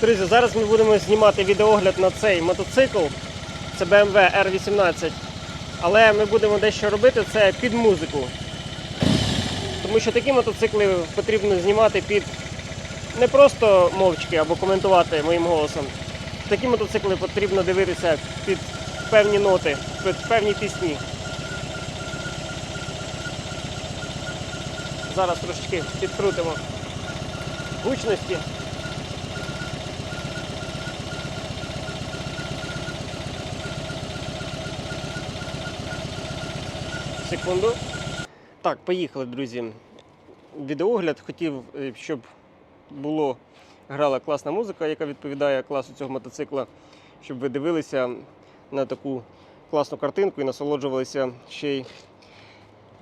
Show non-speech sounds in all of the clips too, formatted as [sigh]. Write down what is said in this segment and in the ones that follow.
Друзі, зараз ми будемо знімати відеогляд на цей мотоцикл. Це BMW R18. Але ми будемо дещо робити це під музику. Тому що такі мотоцикли потрібно знімати під не просто мовчки або коментувати моїм голосом. Такі мотоцикли потрібно дивитися під певні ноти, під певні пісні. Зараз трошечки підкрутимо гучності. Секунду. Так, поїхали, друзі. Відеогляд хотів, е, щоб було грала класна музика, яка відповідає класу цього мотоцикла, щоб ви дивилися на таку класну картинку і насолоджувалися ще й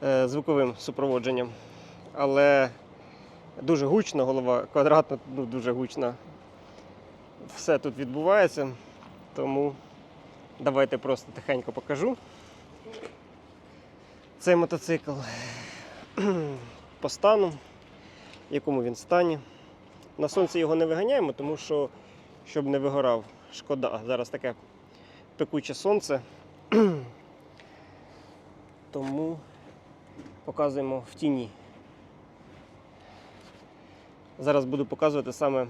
е, звуковим супроводженням. Але дуже гучно, голова квадратна, ну, дуже гучна. Все тут відбувається, тому давайте просто тихенько покажу. Цей мотоцикл [clears throat] по стану, в якому він стані. На сонці його не виганяємо, тому що, щоб не вигорав, шкода. Зараз таке пекуче сонце. [clears throat] Тому показуємо в тіні. Зараз буду показувати саме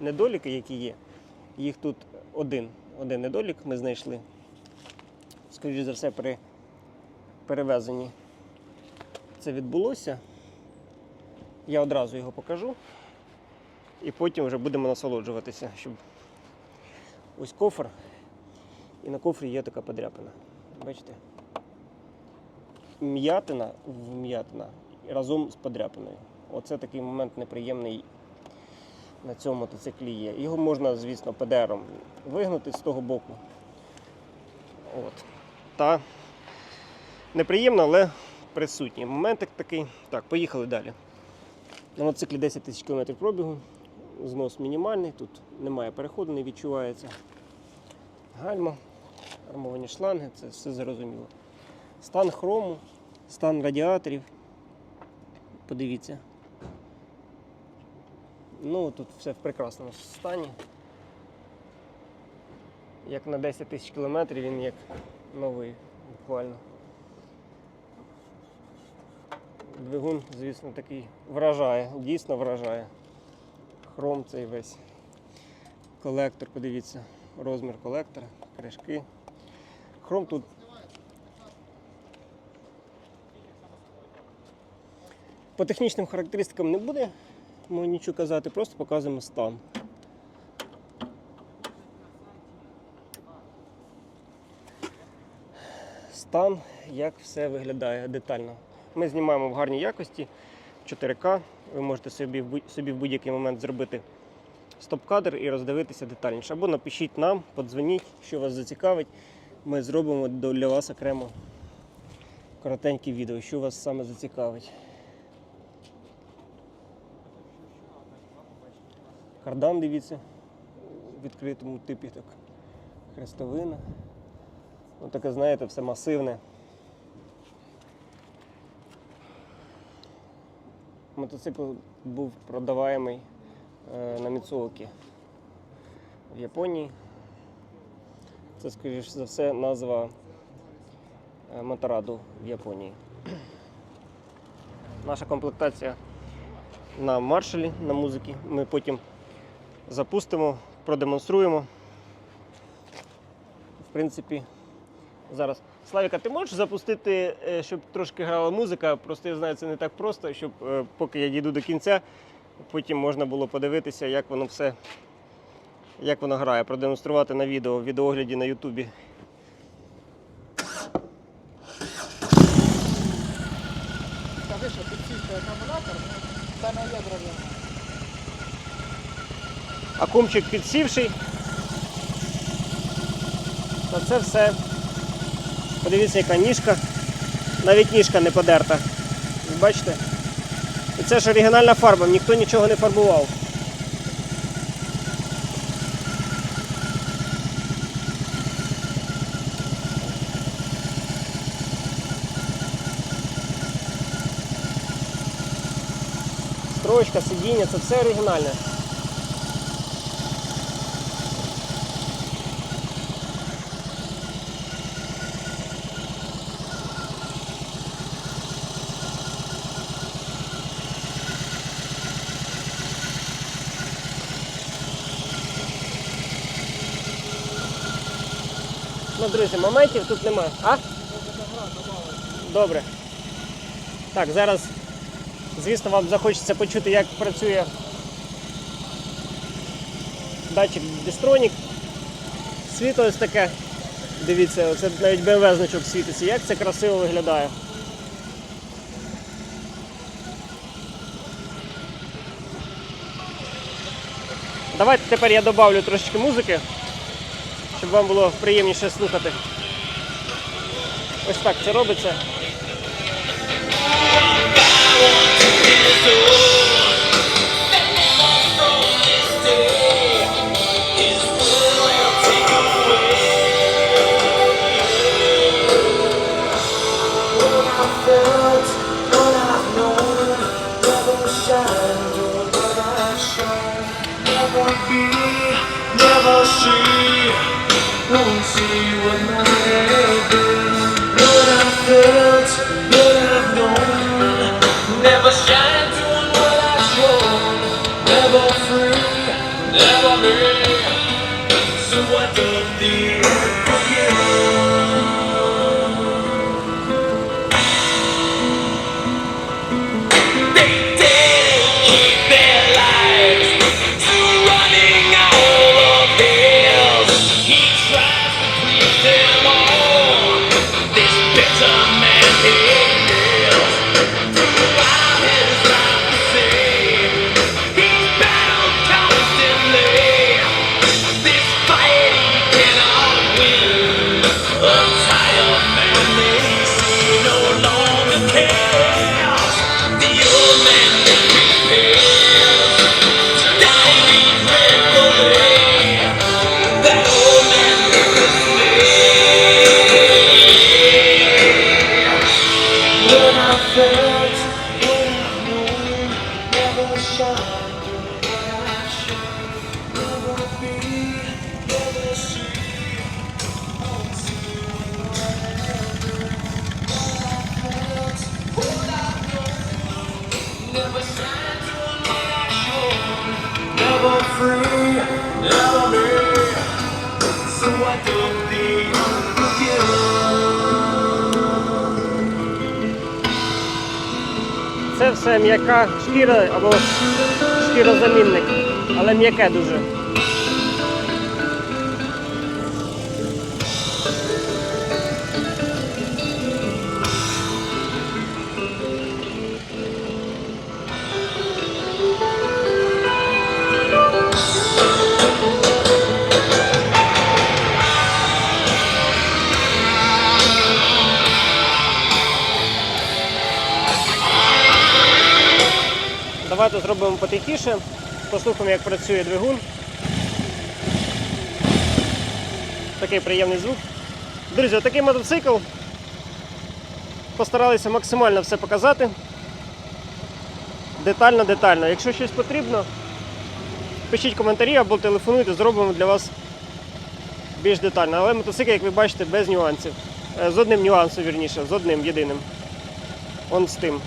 недоліки, які є. Їх тут один. Один недолік ми знайшли. Скоріше за все, при перевезенні це відбулося. Я одразу його покажу. І потім вже будемо насолоджуватися, щоб ось кофр. І на кофрі є така подряпина. Бачите? М'ятина вм'ятина разом з подряпиною. Оце такий момент неприємний на цьому мотоциклі є. Його можна, звісно, ПДРом вигнути з того боку. От. Та неприємно, але присутній. Моментик такий. Так, поїхали далі. На мотоциклі 10 тисяч кілометрів пробігу. Знос мінімальний, тут немає переходу, не відчувається. Гальма, армовані шланги, це все зрозуміло. Стан хрому, стан радіаторів. Подивіться. Ну, тут все в прекрасному стані. Як на 10 тисяч кілометрів він як новий буквально. Двигун, звісно, такий вражає, дійсно вражає. Хром цей весь. Колектор, подивіться, розмір колектора, кришки. Хром тут. По технічним характеристикам не буде нічого казати, просто показуємо стан. Стан, як все виглядає детально. Ми знімаємо в гарній якості 4К. Ви можете собі, собі в будь-який момент зробити стоп-кадр і роздивитися детальніше. Або напишіть нам, подзвоніть, що вас зацікавить. Ми зробимо для вас окремо коротеньке відео, що вас саме зацікавить. Кардан, дивіться, в відкритому типі так. Хрестовина. Ну, таке, знаєте, все масивне. Мотоцикл був продаваємий е, на Міцуокі в Японії. Це, скоріш за все, назва е, Мотораду в Японії. [clears throat] Наша комплектація на маршалі на музиці. Ми потім запустимо, продемонструємо. В принципі, зараз. Славіка, ти можеш запустити, е, щоб трошки грала музика? Просто я знаю, це не так просто, щоб е, поки я дійду до кінця, потім можна було подивитися, як воно все, як воно грає, продемонструвати на відео, в відеогляді на Ютубі. Скажи, що підсвічує акумулятор, ну, це не є проблема. А кумчик підсівший. То це все. Подивіться, яка ніжка. Навіть ніжка не подерта. Бачите? І це ж оригінальна фарба, ніхто нічого не фарбував. Строчка, сидіння, це все оригінальне. Ну, друзі, моментів тут немає. А? Добре. Так, зараз, звісно, вам захочеться почути, як працює датчик Distronік. Світло ось таке. Дивіться, це навіть BMW значок світиться. Як це красиво виглядає. Давайте тепер я добавлю трошечки музики, щоб вам було приємніше слухати. Ось так це робиться. Won't see what might have been. What I felt, what I've known. Never shine Serce mieka, szkiry albo szkiro zamiennik, ale miekę duży. Давайте зробимо потихіше, послухаємо, як працює двигун. Такий приємний звук. Друзі, отакий мотоцикл. Постаралися максимально все показати. Детально, детально. Якщо щось потрібно, пишіть коментарі або телефонуйте, зробимо для вас більш детально. Але мотоцикл, як ви бачите, без нюансів. Е, З одним нюансом, вірніше, з одним єдиним. Он з тим.